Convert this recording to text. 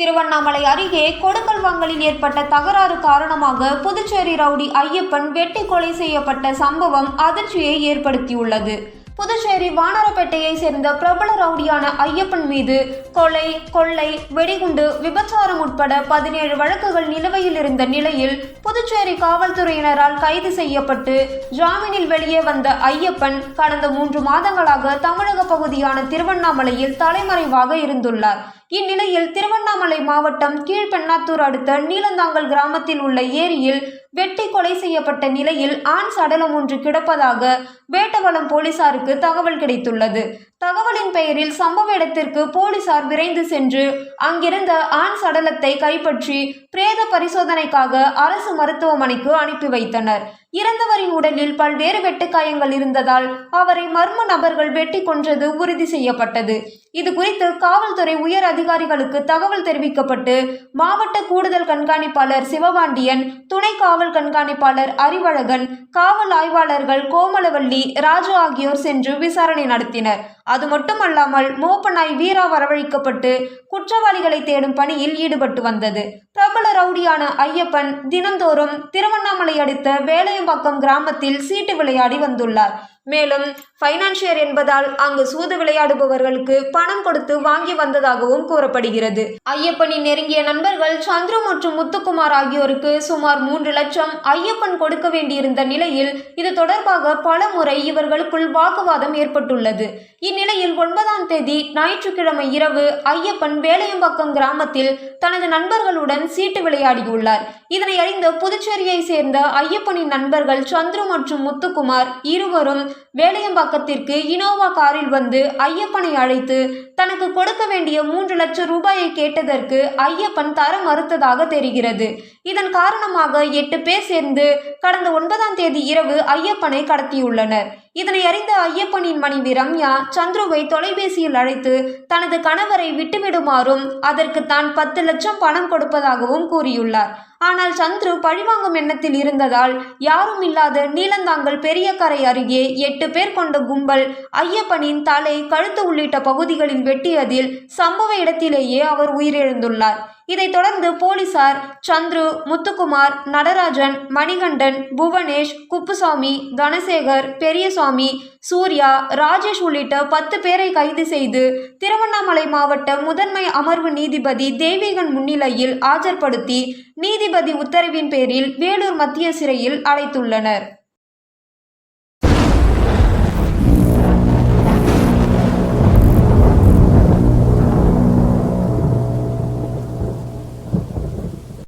திருவண்ணாமலை அருகே கொடுக்கல்வாங்கலில் ஏற்பட்ட தகராறு காரணமாக புதுச்சேரி ரவுடி ஐயப்பன் வெட்டி கொலை செய்யப்பட்ட சம்பவம் அதிர்ச்சியை ஏற்படுத்தியுள்ளது. புதுச்சேரி வானரப்பேட்டையை சேர்ந்த பிரபல ரவுடியான ஐயப்பன் மீது கொலை கொள்ளை வெடிகுண்டு விபச்சாரம் உட்பட பதினேழு வழக்குகள் நிலுவையில் இருந்த நிலையில் புதுச்சேரி காவல்துறையினரால் கைது செய்யப்பட்டு ஜாமீனில் வெளியே வந்த ஐயப்பன் கடந்த மூன்று மாதங்களாக தமிழக பகுதியான திருவண்ணாமலையில் தலைமறைவாக இருந்துள்ளார். இந்நிலையில் திருவண்ணாமலை மாவட்டம் கீழ்பெண்ணாத்தூர் அடுத்த நீலந்தாங்கல் கிராமத்தில் உள்ள ஏரியில் வெட்டி கொலை செய்யப்பட்ட நிலையில் ஆண் சடலம் ஒன்று கிடப்பதாக வேட்டவளம் போலீசாருக்கு தகவல் கிடைத்துள்ளது. தகவலின் பெயரில் சம்பவ இடத்திற்கு போலீசார் விரைந்து சென்று அங்கிருந்த ஆண் சடலத்தை கைப்பற்றி பிரேத பரிசோதனைக்காக அரசு மருத்துவமனைக்கு அனுப்பி வைத்தனர். இறந்தவரின் உடலில் பல்வேறு வெட்டுக்காயங்கள் இருந்ததால் அவரை மர்ம நபர்கள் வெட்டி கொன்றது உறுதி செய்யப்பட்டது. இது குறித்து காவல்துறை உயர் அதிகாரிகளுக்கு தகவல் தெரிவிக்கப்பட்டு மாவட்ட கூடுதல் கண்காணிப்பாளர் சிவபாண்டியன் துணை காவல் கண்காணிப்பாளர் அறிவழகன் காவல் ஆய்வாளர்கள் கோமலவள்ளி ராஜு ஆகியோர் சென்று விசாரணை நடத்தினர். அது மட்டுமல்லாமல் மோப்பனாய் வீரா வரவழைக்கப்பட்டு குற்றவாளிகளை தேடும் பணியில் ஈடுபட்டு வந்தது. பிரபல ரவுடியான ஐயப்பன் தினந்தோறும் திருவண்ணாமலை அடுத்த வேலையம்பாக்கம் கிராமத்தில் சீட்டு விளையாடி வந்துள்ளார். மேலும் பைனான்சியர் என்பதால் அங்கு சூது விளையாடுபவர்களுக்கு பணம் கொடுத்து வாங்கி வந்ததாகவும் கூறப்படுகிறது. ஐயப்பனின் நெருங்கிய நண்பர்கள் சந்துரு மற்றும் முத்துக்குமார் ஆகியோருக்கு சுமார் மூன்று லட்சம் ஐயப்பன் கொடுக்க வேண்டியிருந்த நிலையில் இது தொடர்பாக பல முறை இவர்களுக்குள் வாக்குவாதம் ஏற்பட்டுள்ளது. இந்நிலையில் ஒன்பதாம் தேதி ஞாயிற்றுக்கிழமை இரவு ஐயப்பன் வேலையம்பாக்கம் கிராமத்தில் தனது நண்பர்களுடன் சீட்டு விளையாடியுள்ளார். இதனை அறிந்த புதுச்சேரியை சேர்ந்த ஐயப்பனின் நண்பர்கள் சந்துரு மற்றும் முத்துக்குமார் இருவரும் வேலையம்பாக்கத்திற்கு இனோவா காரில் வந்து ஐயப்பனை அழைத்து தனக்கு கொடுக்க வேண்டிய மூன்று லட்சம் ரூபாயை கேட்டதற்கு ஐயப்பன் தர மறுத்ததாக தெரிகிறது. இதன் காரணமாக எட்டு பேர் சேர்ந்து கடந்த ஒன்பதாம் தேதி இரவு ஐயப்பனை கடத்தியுள்ளனர். இதனை அறிந்த ஐயப்பனின் மனைவி ரம்யா சந்துருவை தொலைபேசியில் அழைத்து தனது கணவரை விட்டுவிடுமாறும் அதற்கு தான் பத்து லட்சம் பணம் கொடுப்பதாகவும் கூறியுள்ளார். ஆனால் சந்துரு பழிவாங்கும் எண்ணத்தில் இருந்ததால் யாரும் இல்லாத நீலந்தாங்கல் பெரியக்கரை அருகே எட்டு பேர் கொண்ட கும்பல் ஐயப்பனின் தலை கழுத்து உள்ளிட்ட பகுதிகளில் வெட்டியதில் சம்பவ இடத்திலேயே அவர் உயிரிழந்துள்ளார். இதைத் தொடர்ந்து போலீசார் சந்துரு முத்துக்குமார் நடராஜன் மணிகண்டன் புவனேஷ் குப்புசாமி தனசேகர் பெரியசாமி சூர்யா ராஜேஷ் உள்ளிட்ட பத்து பேரை கைது செய்து திருவண்ணாமலை மாவட்ட முதன்மை அமர்வு நீதிபதி தேவிகன் முன்னிலையில் ஆஜர்படுத்தி நீதிபதி உத்தரவின் பேரில் வேலூர் மத்திய சிறையில் அடைத்துள்ளனர்.